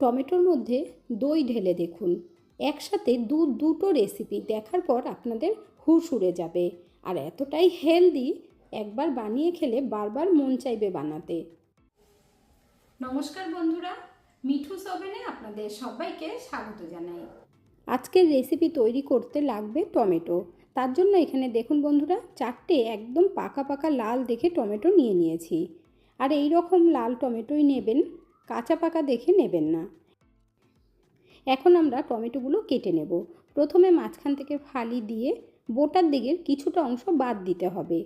টমেটোর মধ্যে দই ঢেলে দেখুন। একসাথে দু দুটো রেসিপি দেখার পর আপনাদের হুশ উড়ে যাবে। আর এতটাই হেলদি একবার বানিয়ে খেলে বারবার মন চাইবে বানাতে। নমস্কার বন্ধুরা মিঠু ওভেনে আপনাদের সবাইকে স্বাগত জানাই। আজকের রেসিপি তৈরি করতে লাগবে টমেটো। তার জন্য এখানে দেখুন বন্ধুরা চারটে একদম পাকা পাকা লাল দেখে টমেটো নিয়ে নিয়েছি। আর এই রকম লাল টমেটোই নেবেন কাঁচা পাকা দেখে নেবেন না। এখন আমরা টমেটোগুলো কেটে নেব। প্রথমে মাঝখান থেকে ফালি দিয়ে বোটার দিকের কিছুটা অংশ বাদ দিতে হবে।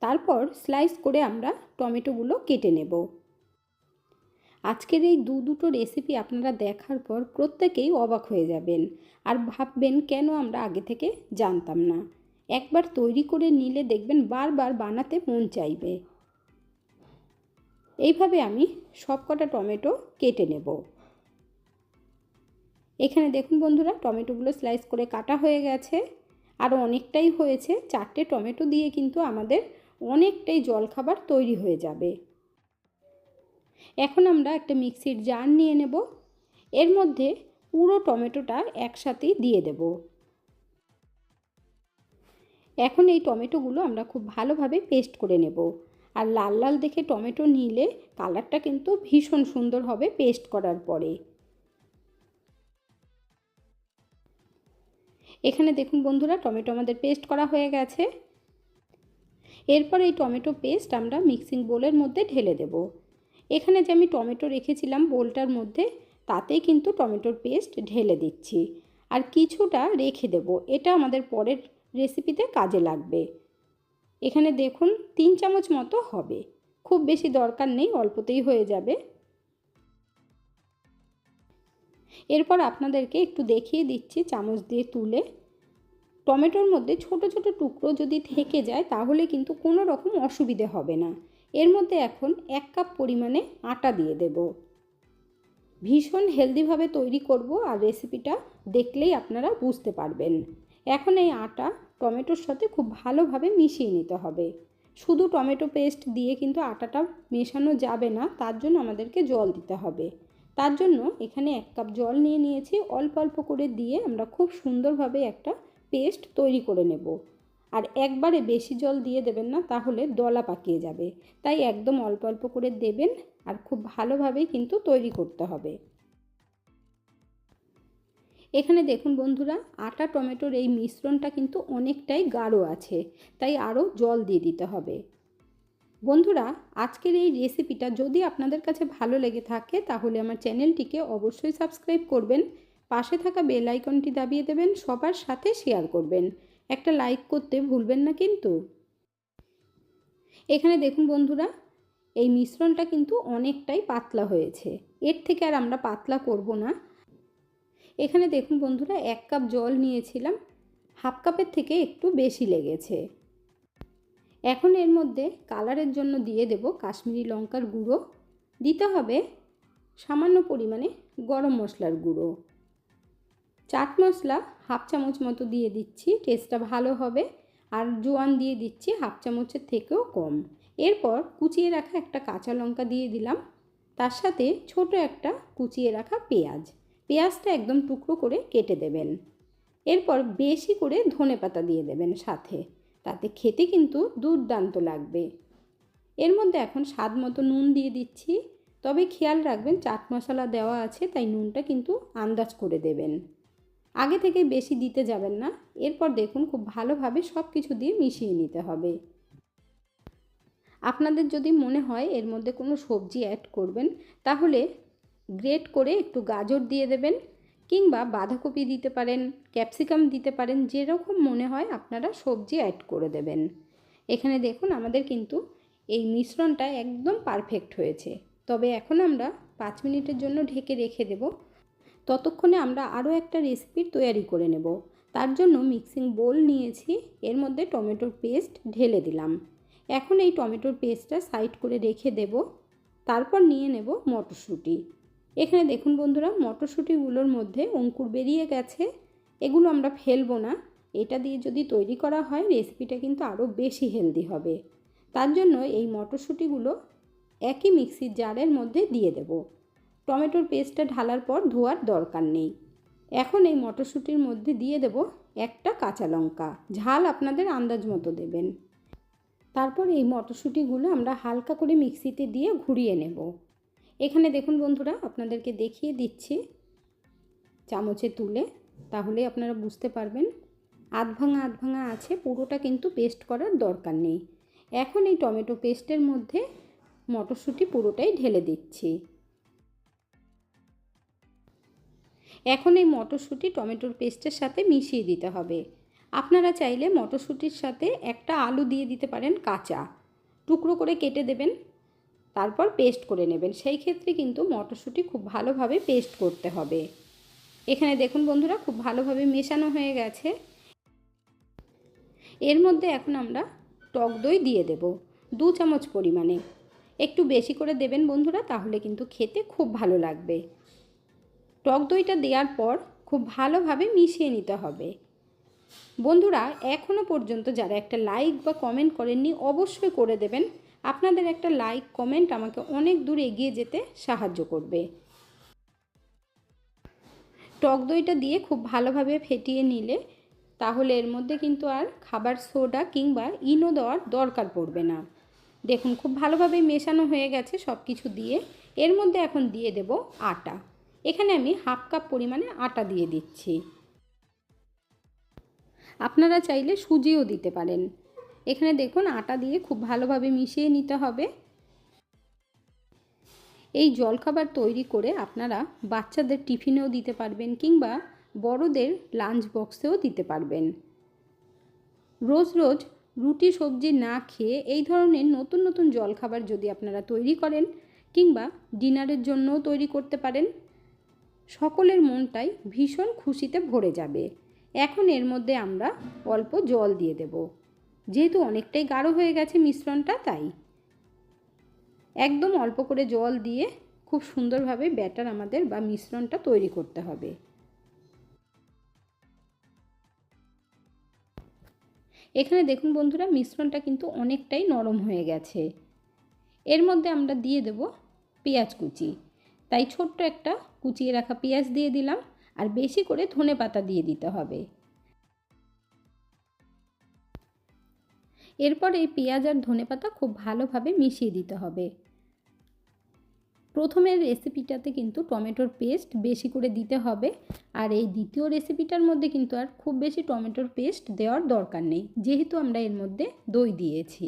তারপর স্লাইস করে আমরা টমেটোগুলো কেটে নেব। আজকের এই দু দুটো রেসিপি আপনারা দেখার পর প্রত্যেকেই অবাক হয়ে যাবেন আর ভাববেন কেন আমরা আগে থেকে জানতাম না। একবার তৈরি করে নিলে দেখবেন বারবার বানাতে মন চাইবে। এইভাবে আমি সব কটা টমেটো কেটে নেব। এখানে দেখুন বন্ধুরা, টমেটোগুলো স্লাইস করে কাটা হয়ে গেছে। আরও অনেকটাই হয়েছে। চারটে টমেটো দিয়ে কিন্তু আমাদের অনেকটাই জলখাবার তৈরি হয়ে যাবে। এখন আমরা একটা মিক্সির জার নিয়ে নেব। এর মধ্যে পুরো টমেটোটা একসাথেই দিয়ে দেব। এখন এই টমেটোগুলো আমরা খুব ভালোভাবে পেস্ট করে নেব। আর লাল লাল দেখে টমেটো নিলে কালারটা কিন্তু ভীষণ সুন্দর হবে পেস্ট করার পরে। এখানে দেখুন বন্ধুরা, টমেটো আমাদের পেস্ট করা হয়ে গেছে। এরপর এই টমেটো পেস্ট আমরা মিক্সিং বোলের মধ্যে ঢেলে দেব। এখানে যে আমি টমেটো রেখেছিলাম বোলটার মধ্যে, তাতেই কিন্তু টমেটোর পেস্ট ঢেলে দিচ্ছি। আর কিছুটা রেখে দেব, এটা আমাদের পরের রেসিপিতে কাজে লাগবে। এখানে দেখুন তিন চামচ মতো হবে। খুব বেশি দরকার নেই, অল্পতেই হয়ে যাবে। এরপর আপনাদেরকে একটু দেখিয়ে দিচ্ছি চামচ দিয়ে তুলে। টমেটোর মধ্যে ছোট ছোট টুকরো যদি থেকে যায়, তাহলে কিন্তু কোনো রকম অসুবিধে হবে না। এর মধ্যে এখন এক কাপ পরিমাণে আটা দিয়ে দেব। ভীষণ হেলদিভাবে তৈরি করব আর রেসিপিটা দেখলেই আপনারা বুঝতে পারবেন। এখন এই আটা টমেটোর সাথে খুব ভালোভাবে মিশিয়ে নিতে হবে। শুধু টমেটো পেস্ট দিয়ে কিন্তু আটাটা মেশানো যাবে না, তার জন্য আমাদেরকে জল দিতে হবে। তার জন্য এখানে এক কাপ জল নিয়ে নিয়েছি, অল্প অল্প করে দিয়ে আমরা খুব সুন্দরভাবে একটা পেস্ট তৈরি করে নেব। আর একবারে বেশি জল দিয়ে দেবেন না, তাহলে দলা পাকিয়ে যাবে। তাই একদম অল্প অল্প করে দেবেন আর খুব ভালোভাবেই কিন্তু তৈরি করতে হবে। এখানে দেখুন বন্ধুরা, আটা, টমেটোর এই মিশ্রণটা কিন্তু অনেকটাই গাঢ় আছে, তাই আরও জল দিয়ে দিতে হবে। বন্ধুরা, আজকের এই রেসিপিটা যদি আপনাদের কাছে ভালো লেগে থাকে, তাহলে আমার চ্যানেলটিকে অবশ্যই সাবস্ক্রাইব করবেন, পাশে থাকা বেল আইকনটি দাবিয়ে দেবেন, সবার সাথে শেয়ার করবেন। একটা লাইক করতে ভুলবেন না কিন্তু। এখানে দেখুন বন্ধুরা, এই মিশ্রণটা কিন্তু অনেকটাই পাতলা হয়েছে, এর থেকে আর আমরা পাতলা করব না এখানে দেখুন বন্ধুরা, এক কাপ জল নিয়েছিলাম, হাফ কাপের থেকে একটু বেশি লেগেছে। এখন এর মধ্যে কালারের জন্য দিয়ে দেব কাশ্মীরি লঙ্কার গুঁড়ো। দিতে হবে সামান্য পরিমাণে গরম মশলার গুঁড়ো। চাট মশলা হাফ চামচ মতো দিয়ে দিচ্ছি, টেস্টটা ভালো হবে। আর জোয়ান দিয়ে দিচ্ছি হাফ চামচের থেকেও কম। এরপর কুচিয়ে রাখা একটা কাঁচা লঙ্কা দিয়ে দিলাম। তার সাথে ছোট একটা কুচিয়ে রাখা পেঁয়াজ। পেঁয়াজটা একদম টুকরো করে কেটে দেবেন। এরপর বেশি করে ধনে পাতা দিয়ে দেবেন সাথে। তাতে খেতে কিন্তু দুর্দান্ত লাগবে। এর মধ্যে এখন স্বাদ মতো নুন দিয়ে দিচ্ছি। তবে খেয়াল রাখবেন চাট মশলা দেওয়া আছে, তাই নুনটা কিন্তু আন্দাজ করে দেবেন। আগে থেকে বেশি দিতে যাবেন না। এরপর দেখুন খুব ভালোভাবে সব কিছু দিয়ে মিশিয়ে নিতে হবে। আপনাদের যদি মনে হয় এর মধ্যে কোনো সবজি অ্যাড করবেন, তাহলে গ্রেট করে একটু গাজর দিয়ে দেবেন কিংবা বাঁধাকপি দিতে পারেন, ক্যাপসিকাম দিতে পারেন, যেরকম মনে হয় আপনারা সবজি অ্যাড করে দেবেন। এখানে দেখুন আমাদের কিন্তু এই মিশ্রণটা একদম পারফেক্ট হয়েছে। তবে এখন আমরা পাঁচ মিনিটের জন্য ঢেকে রেখে দেব। ততক্ষণে আমরা আরও একটা রেসিপি তৈরি করে নেব। তার জন্য মিক্সিং বোল নিয়েছি, এর মধ্যে টমেটোর পেস্ট ঢেলে দিলাম। এখন এই টমেটোর পেস্টটা সাইড করে রেখে দেব। তারপর নিয়ে নেব মটরশুঁটি। এখানে দেখুন বন্ধুরা, মটরশুঁটিগুলোর মধ্যে অঙ্কুর বেরিয়ে গেছে। এগুলো আমরা ফেলব না। এটা দিয়ে যদি তৈরি করা হয় রেসিপিটা কিন্তু আরও বেশি হেলদি হবে। তার জন্য এই মটরশুঁটিগুলো একই মিক্সির জারের মধ্যে দিয়ে দেব। টমেটোর পেস্টটা ঢালার পর ধোয়ার দরকার নেই। এখন এই মটরশুঁটির মধ্যে দিয়ে দেব একটা কাঁচা লঙ্কা। ঝাল আপনাদের আন্দাজ মতো দেবেন। তারপর এই মটরশুঁটিগুলো আমরা হালকা করে মিক্সিতে দিয়ে ঘুরিয়ে নেব। এখানে দেখুন বন্ধুরা, আপনাদেরকে দেখিয়ে দিচ্ছি চামচে তুলে, তাহলে আপনারা বুঝতে পারবেন। আধ ভাঙা আধ ভাঙা আছে, পুরোটা কিন্তু পেস্ট করার দরকার নেই। এখন এই টমেটো পেস্টের মধ্যে মটরশুঁটি পুরোটাই ঢেলে দিচ্ছি। এখন এই মটরশুঁটি টমেটোর পেস্টের সাথে মিশিয়ে দিতে হবে। আপনারা চাইলে মটরশুঁটির সাথে একটা আলু দিয়ে দিতে পারেন কাঁচা। টুকরো করে কেটে দেবেন। তারপর পেস্ট করে নেবেন। সেই ক্ষেত্রে কিন্তু মটরশুঁটি খুব ভালোভাবে পেস্ট করতে হবে। এখানে দেখুন বন্ধুরা, খুব ভালোভাবে মেশানো হয়ে গেছে। এর মধ্যে এখন আমরা টক দই দিয়ে দেব, দু চামচ পরিমাণে। একটু বেশি করে দেবেন বন্ধুরা, তাহলে কিন্তু খেতে খুব ভালো লাগবে। টক দইটা দেওয়ার পর খুব ভালোভাবে মিশিয়ে নিতে হবে। বন্ধুরা এখনও পর্যন্ত যারা একটা লাইক বা কমেন্ট করেননি, অবশ্যই করে দেবেন। আপনাদের একটা লাইক কমেন্ট আমাকে অনেক দূর এগিয়ে যেতে সাহায্য করবে। টক দইটা দিয়ে খুব ভালোভাবে ফেটিয়ে নিলে তাহলে এর মধ্যে কিন্তু আর খাবার সোডা কিংবা ইনো দেওয়ার দরকার পড়বে না। দেখুন, খুব ভালোভাবে মেশানো হয়ে গেছে সব কিছু দিয়ে। এর মধ্যে এখন দিয়ে দেব আটা। এখানে আমি হাফ কাপ পরিমাণে আটা দিয়ে দিচ্ছি। আপনারা চাইলে সুজিও দিতে পারেন। এখানে দেখুন আটা দিয়ে খুব ভালোভাবে মিশিয়ে নিতে হবে। এই জলখাবার তৈরি করে আপনারা বাচ্চাদের টিফিনেও দিতে পারবেন কিংবা বড়দের লাঞ্চ বক্সেও দিতে পারবেন। রোজ রোজ রুটি সবজি না খেয়ে এই ধরনের নতুন নতুন জলখাবার যদি আপনারা তৈরি করেন কিংবা ডিনারের জন্যও তৈরি করতে পারেন, সকলের মনটাই ভীষণ খুশিতে ভরে যাবে। এখন এর মধ্যে আমরা অল্প জল দিয়ে দেব। যেহেতু অনেকটাই গাঢ় হয়ে গেছে মিশ্রণটা, তাই। একদম অল্প করে জল দিয়ে খুব সুন্দরভাবে ব্যাটার আমাদের বা মিশ্রণটা তৈরি করতে হবে। এখানে দেখুন বন্ধুরা, মিশ্রণটা কিন্তু অনেকটাই নরম হয়ে গেছে। এর মধ্যে আমরা দিয়ে দেব পেঁয়াজ কুচি। তাই ছোট্ট একটা কুচিয়ে রাখা পেঁয়াজ দিয়ে দিলাম, আর বেশি করে ধনে পাতা দিয়ে দিতে হবে। এরপর এই পেঁয়াজ আর ধনে পাতা খুব ভালোভাবে মিশিয়ে দিতে হবে। প্রথমের রেসিপিটাতে কিন্তু টমেটোর পেস্ট বেশি করে দিতে হবে আর এই দ্বিতীয় রেসিপিটার মধ্যে কিন্তু আর খুব বেশি টমেটোর পেস্ট দেওয়ার দরকার নেই, যেহেতু আমরা এর মধ্যে দই দিয়েছি।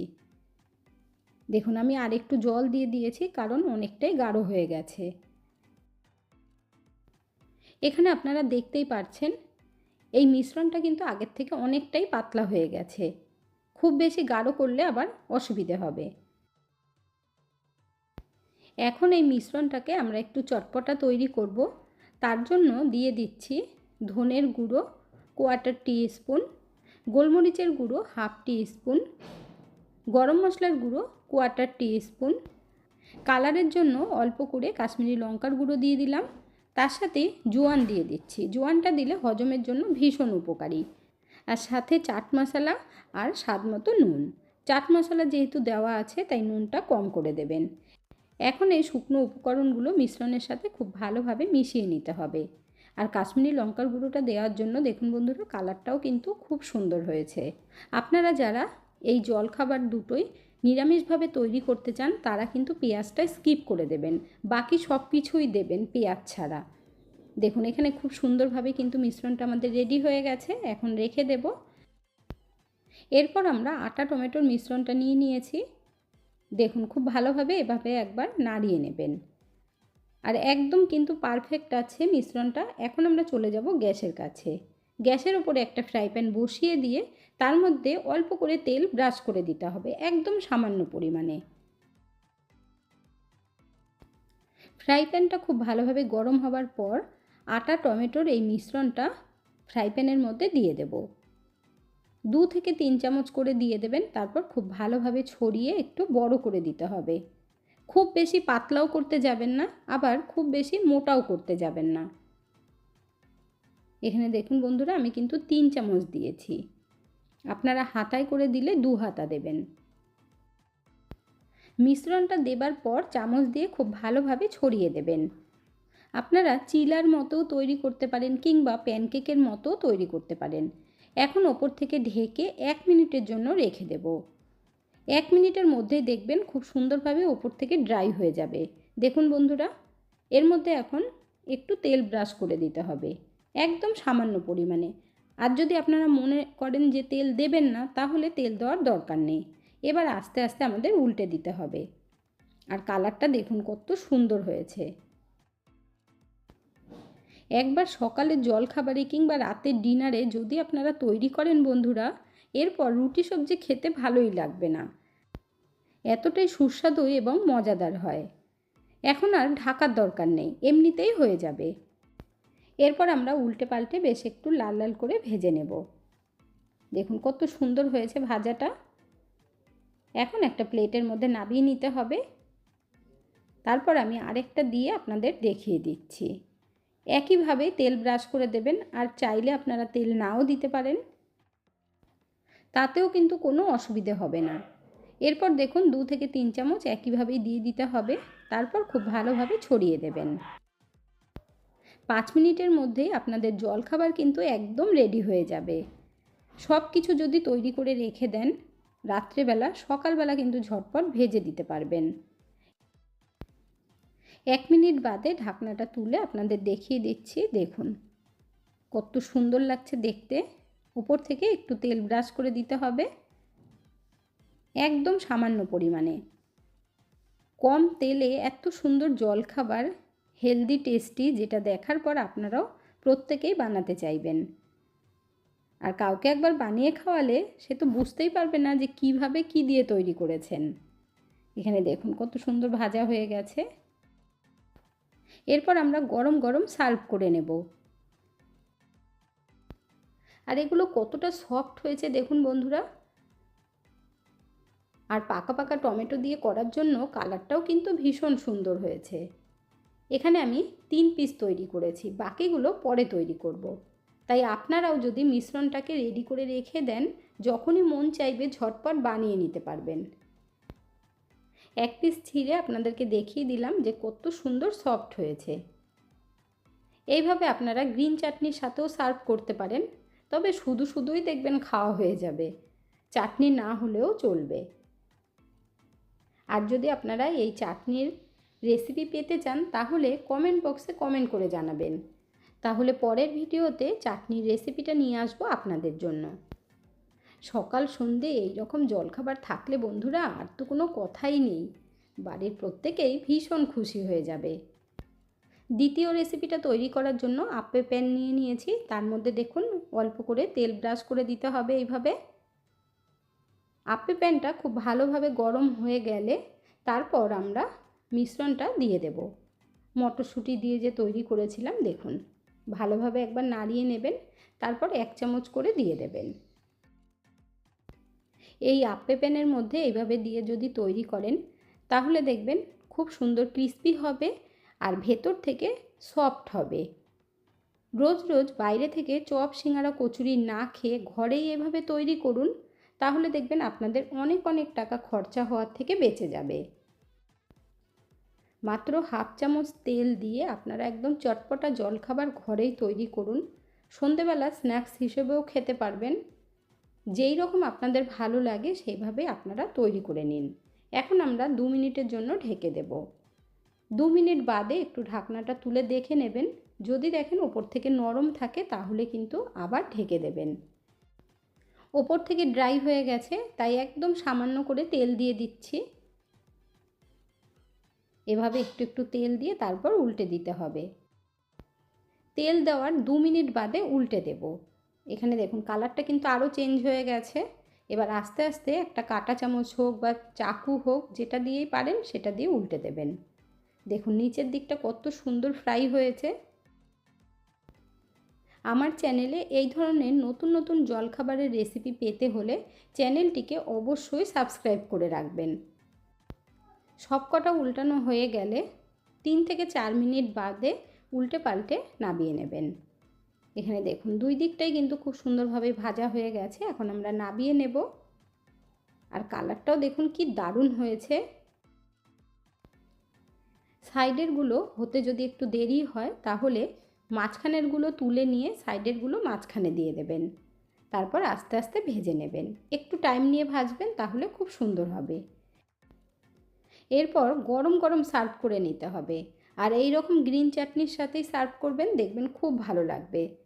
দেখুন, আমি আর একটু জল দিয়ে দিয়েছি কারণ অনেকটাই গাঢ় হয়ে গেছে। এখানে আপনারা দেখতেই পারছেন, এই মিশ্রণটা কিন্তু আগের থেকে অনেকটাই পাতলা হয়ে গেছে। খুব বেশি গাঢ় করলে আবার অসুবিধে হবে। এখন এই মিশ্রণটাকে আমরা একটু চটপটা তৈরি করব। তার জন্য দিয়ে দিচ্ছি ধনের গুঁড়ো কোয়ার্টার টি স্পুন গোলমরিচের গুঁড়ো হাফ টি স্পুন গরম মশলার গুঁড়ো কোয়ার্টার টি স্পুন কালারের জন্য অল্প করে কাশ্মীরি লঙ্কার গুঁড়ো দিয়ে দিলাম। তার সাথে জোয়ান দিয়ে দিচ্ছি। জোয়ানটা দিলে হজমের জন্য ভীষণ উপকারী। আর সাথে চাট মশলা আর স্বাদ মতো নুন। চাট মশলা যেহেতু দেওয়া আছে, তাই নুনটা কম করে দেবেন। এখন এই শুকনো উপকরণগুলো মিশ্রণের সাথে খুব ভালোভাবে মিশিয়ে নিতে হবে। আর কাশ্মীরি লঙ্কার গুঁড়োটা দেওয়ার জন্য দেখুন বন্ধুরা, কালারটাও কিন্তু খুব সুন্দর হয়েছে। আপনারা যারা এই জলখাবার দুটোই নিরামিষভাবে তৈরি করতে চান, তারা কিন্তু পেঁয়াজটা স্কিপ করে দেবেন। বাকি সব কিছুই দেবেন পেঁয়াজ ছাড়া। দেখুন, এখানে খুব সুন্দরভাবে কিন্তু মিশ্রণটা আমাদের রেডি হয়ে গেছে। এখন রেখে দেব। এরপর আমরা আটা, টমেটোর মিশ্রণটা নিয়ে নিয়েছি। দেখুন, খুব ভালোভাবে এভাবে একবার নাড়িয়ে নেবেন। আর একদম কিন্তু পারফেক্ট আছে মিশ্রণটা। এখন আমরা চলে যাব গ্যাসের কাছে। গ্যাসের ওপরে একটা ফ্রাই প্যান বসিয়ে দিয়ে তার মধ্যে অল্প করে তেল ব্রাশ করে দিতে হবে, একদম সামান্য পরিমাণে। ফ্রাই প্যানটা খুব ভালোভাবে গরম হবার পর আটা, টমেটোর এই মিশ্রণটা ফ্রাই প্যানের মধ্যে দিয়ে দেব। দু থেকে তিন চামচ করে দিয়ে দেবেন, তারপর খুব ভালোভাবে ছড়িয়ে একটু বড় করে দিতে হবে। খুব বেশি পাতলাও করতে যাবেন না, আবার খুব বেশি মোটাও করতে যাবেন না। এখানে দেখুন বন্ধুরা, আমি কিন্তু তিন চামচ দিয়েছি। আপনারা হাতায় করে দিলে দু হাতা দেবেন। মিশ্রণটা দেবার পর চামচ দিয়ে খুব ভালোভাবে ছড়িয়ে দেবেন। আপনারা চিলার মতো তৈরি করতে পারেন কিংবা প্যানকেকের মতো তৈরি করতে পারেন। এখন ওপর থেকে ঢেকে এক মিনিটের জন্য রেখে দেব। এক মিনিটের মধ্যেই দেখবেন খুব সুন্দরভাবে ওপর থেকে ড্রাই হয়ে যাবে। দেখুন বন্ধুরা, এর মধ্যে এখন একটু তেল ব্রাশ করে দিতে হবে, একদম সামান্য পরিমাণে। আর যদি আপনারা মনে করেন যে তেল দেবেন না, তাহলে তেল দেওয়ার দরকার নেই। এবার আস্তে আস্তে আমাদের উল্টে দিতে হবে। আর কালারটা দেখুন কত সুন্দর হয়েছে। একবার সকালের জলখাবারে কিংবা রাতের ডিনারে যদি আপনারা তৈরি করেন বন্ধুরা, এরপর রুটি সবজি খেতে ভালোই লাগবে না। এতটাই সুস্বাদু এবং মজাদার হয়। এখন আর ঢাকার দরকার নেই, এমনিতেই হয়ে যাবে। এরপর আমরা উল্টে পাল্টে বেশ একটু লাল লাল করে ভেজে নেব। দেখুন কত সুন্দর হয়েছে ভাজাটা। এখন একটা প্লেটের মধ্যে নাবিয়ে নিতে হবে। তারপর আমি আরেকটা দিয়ে আপনাদের দেখিয়ে দিচ্ছি। একইভাবে তেল ব্রাশ করে দেবেন, আর চাইলে আপনারা তেল নাও দিতে পারেন। তাতেও কিন্তু কোনো অসুবিধে হবে না। এরপর দেখুন দু থেকে তিন চামচ একইভাবেই দিয়ে দিতে হবে, তারপর খুব ভালোভাবে ছড়িয়ে দেবেন। পাঁচ মিনিটের মধ্যেই আপনাদের জলখাবার কিন্তু একদম রেডি হয়ে যাবে। সব কিছু যদি তৈরি করে রেখে দেন, রাত্রেবেলা, সকালবেলা কিন্তু ঝটপট ভেজে দিতে পারবেন। এক মিনিট বাদে ঢাকনাটা তুলে আপনাদের দেখিয়ে দিচ্ছি, দেখুন। কত সুন্দর লাগছে দেখতে। উপর থেকে একটু তেল ব্রাশ করে দিতে হবে। একদম সামান্য পরিমাণে। কম তেলে এত সুন্দর জলখাবার, হেলদি, টেস্টি, যেটা দেখার পর আপনারাও প্রত্যেকেই বানাতে চাইবেন। আর কাউকে একবার বানিয়ে খাওয়ালে সে তো বুঝতেই পারবে না যে কীভাবে কি দিয়ে তৈরি করেছেন। এখানে দেখুন কত সুন্দর ভাজা হয়ে গেছে। এরপর আমরা গরম গরম সার্ভ করে নেব। আর এগুলো কতটা সফট হয়েছে দেখুন বন্ধুরা। আর পাকা পাকা টমেটো দিয়ে করার জন্য কালারটাও কিন্তু ভীষণ সুন্দর হয়েছে। এখানে আমি তিন পিস তৈরি করেছি, বাকিগুলো পরে তৈরি করব। তাই আপনারাও যদি মিশ্রণটাকে রেডি করে রেখে দেন, যখনই মন চাইবে ঝটপট বানিয়ে নিতে পারবেন। এক পিস ছিঁড়ে আপনাদেরকে দেখিয়ে দিলাম যে কত সুন্দর সফট হয়েছে। এইভাবে আপনারা গ্রিন চাটনির সাথেও সার্ভ করতে পারেন, তবে শুধু শুধুই দেখবেন খাওয়া হয়ে যাবে, চাটনি না হলেও চলবে। আর যদি আপনারা এই চাটনির রেসিপি পেতে চান, তাহলে কমেন্ট বক্সে কমেন্ট করে জানাবেন। তাহলে পরের ভিডিওতে চাটনির রেসিপিটা নিয়ে আসব আপনাদের জন্য। সকাল সন্ধে এই রকম জলখাবার থাকলে বন্ধুরা আর তো কোনো কথাই নেই। বাড়ির প্রত্যেকেই ভীষণ খুশি হয়ে যাবে। দ্বিতীয় রেসিপিটা তৈরি করার জন্য আপে প্যান নিয়ে নিয়েছি। তার মধ্যে দেখুন, অল্প করে তেল ব্রাশ করে দিতে হবে এইভাবে। আপে প্যানটা খুব ভালোভাবে গরম হয়ে গেলে তারপর আমরা মিশ্রণটা দিয়ে দেব। মটরশুঁটি দিয়ে যে তৈরি করেছিলাম, দেখুন, ভালোভাবে একবার নাড়িয়ে নেবেন। তারপর এক চামচ করে দিয়ে দেবেন। এই আপে প্যানের মধ্যে এইভাবে দিয়ে যদি তৈরি করেন, তাহলে দেখবেন খুব সুন্দর ক্রিস্পি হবে আর ভেতর থেকে সফট হবে। রোজ রোজ বাইরে থেকে চপ, সিঙ্গারা, কচুরি না খেয়ে ঘরেই এভাবে তৈরি করুন, তাহলে দেখবেন আপনাদের অনেক অনেক টাকা খরচা হওয়ার থেকে বেঁচে যাবে। মাত্র হাফ চামচ তেল দিয়ে আপনারা একদম চটপটা জলখাবার ঘরেই তৈরি করুন। সন্ধেবেলা স্ন্যাক্স হিসেবেও খেতে পারবেন। যেই রকম আপনাদের ভালো লাগে সেইভাবে আপনারা তৈরি করে নিন। এখন আমরা দু মিনিটের জন্য ঢেকে দেব। দু মিনিট বাদে একটু ঢাকনাটা তুলে দেখে নেবেন। যদি দেখেন ওপর থেকে নরম থাকে তাহলে কিন্তু আবার ঢেকে দেবেন। ওপর থেকে ড্রাই হয়ে গেছে, তাই একদম সামান্য করে তেল দিয়ে দিচ্ছি। এভাবে একটু একটু তেল দিয়ে তারপর উল্টে দিতে হবে। তেল দেওয়ার দু মিনিট বাদে উল্টে দেব। এখানে দেখুন কালারটা কিন্তু আরও চেঞ্জ হয়ে গেছে। এবার আস্তে আস্তে একটা কাটা চামচ হোক বা চাকু হোক, যেটা দিয়েই পারেন সেটা দিয়ে উল্টে দেবেন। দেখুন নিচের দিকটা কত সুন্দর ফ্রাই হয়েছে। আমার চ্যানেলে এই ধরনের নতুন নতুন জলখাবারের রেসিপি পেতে হলে চ্যানেলটিকে অবশ্যই সাবস্ক্রাইব করে রাখবেন। সবকটা উল্টানো হয়ে গেলে তিন থেকে চার মিনিট বাদে উল্টে পাল্টে নামিয়ে নেবেন। এখানে দেখুন, দুই দিকটাই কিন্তু খুব সুন্দরভাবে ভাজা হয়ে গেছে। এখন আমরা নাবিয়ে নেব। আর কালারটাও দেখুন কি দারুণ হয়েছে। সাইডেরগুলো হতে যদি একটু দেরি হয়, তাহলে মাঝখানেরগুলো তুলে নিয়ে সাইডেরগুলো মাঝখানে দিয়ে দেবেন। তারপর আস্তে আস্তে ভেজে নেবেন। একটু টাইম নিয়ে ভাজবেন, তাহলে খুব সুন্দর হবে। এরপর গরম গরম সার্ভ করে নিতে হবে। আর এই রকম গ্রিন চাটনির সাথেই সার্ভ করবেন, দেখবেন খুব ভালো লাগবে।